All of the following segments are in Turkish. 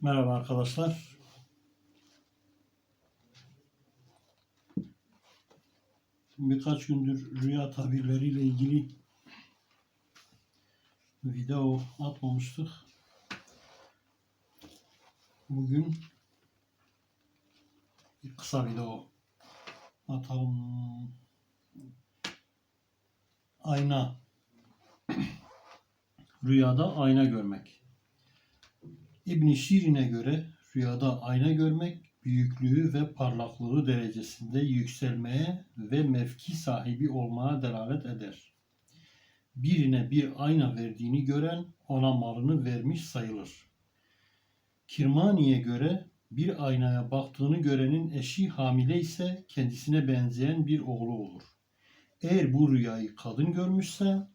Merhaba arkadaşlar. Birkaç gündür rüya tabirleriyle ilgili video atmamıştık. Bugün bir kısa video atalım. Ayna. Rüyada ayna görmek. İbn Şirin'e göre rüyada ayna görmek büyüklüğü ve parlaklığı derecesinde yükselmeye ve mevki sahibi olmaya delalet eder. Birine bir ayna verdiğini gören ona malını vermiş sayılır. Kirmani'ye göre bir aynaya baktığını görenin eşi hamile ise kendisine benzeyen bir oğlu olur. Eğer bu rüyayı kadın görmüşse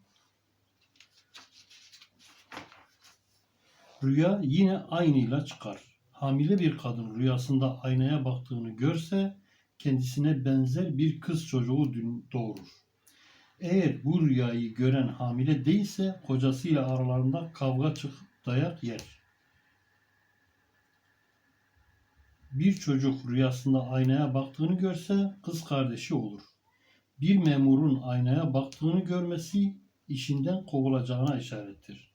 Rüya yine aynıyla çıkar. Hamile bir kadın rüyasında aynaya baktığını görse kendisine benzer bir kız çocuğu doğurur. Eğer bu rüyayı gören hamile değilse kocasıyla aralarında kavga çıkıp dayak yer. Bir çocuk rüyasında aynaya baktığını görse kız kardeşi olur. Bir memurun aynaya baktığını görmesi işinden kovulacağına işarettir.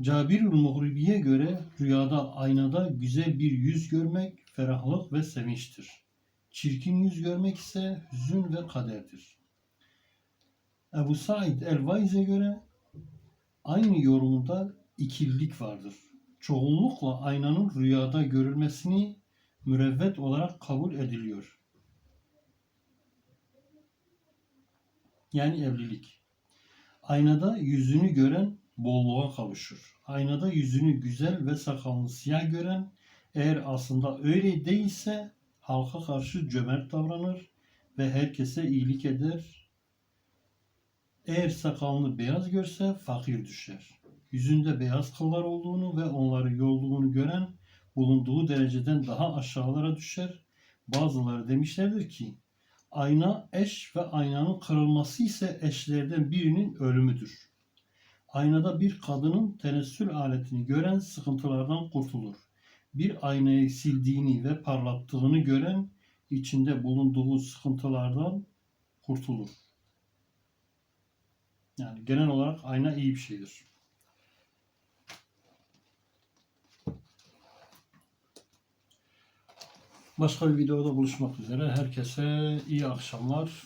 Cabir-ül Muhribi'ye göre rüyada aynada güzel bir yüz görmek ferahlık ve sevinçtir. Çirkin yüz görmek ise hüzün ve kaderdir. Ebu Said el-Vaiz'e göre aynı yorumunda ikililik vardır. Çoğunlukla aynanın rüyada görülmesini mürevvet olarak kabul ediliyor. Yani evlilik. Aynada yüzünü gören bolluğa kavuşur. Aynada yüzünü güzel ve sakalını siyah gören eğer aslında öyle değilse halka karşı cömert davranır ve herkese iyilik eder. Eğer sakalını beyaz görse fakir düşer. Yüzünde beyaz kıllar olduğunu ve onları yolduğunu gören bulunduğu dereceden daha aşağılara düşer. Bazıları demişlerdir ki ayna eş ve aynanın kırılması ise eşlerden birinin ölümüdür. Aynada bir kadının tenessül aletini gören sıkıntılardan kurtulur. Bir aynayı sildiğini ve parlattığını gören içinde bulunduğu sıkıntılardan kurtulur. Yani genel olarak ayna iyi bir şeydir. Başka bir videoda buluşmak üzere. Herkese iyi akşamlar.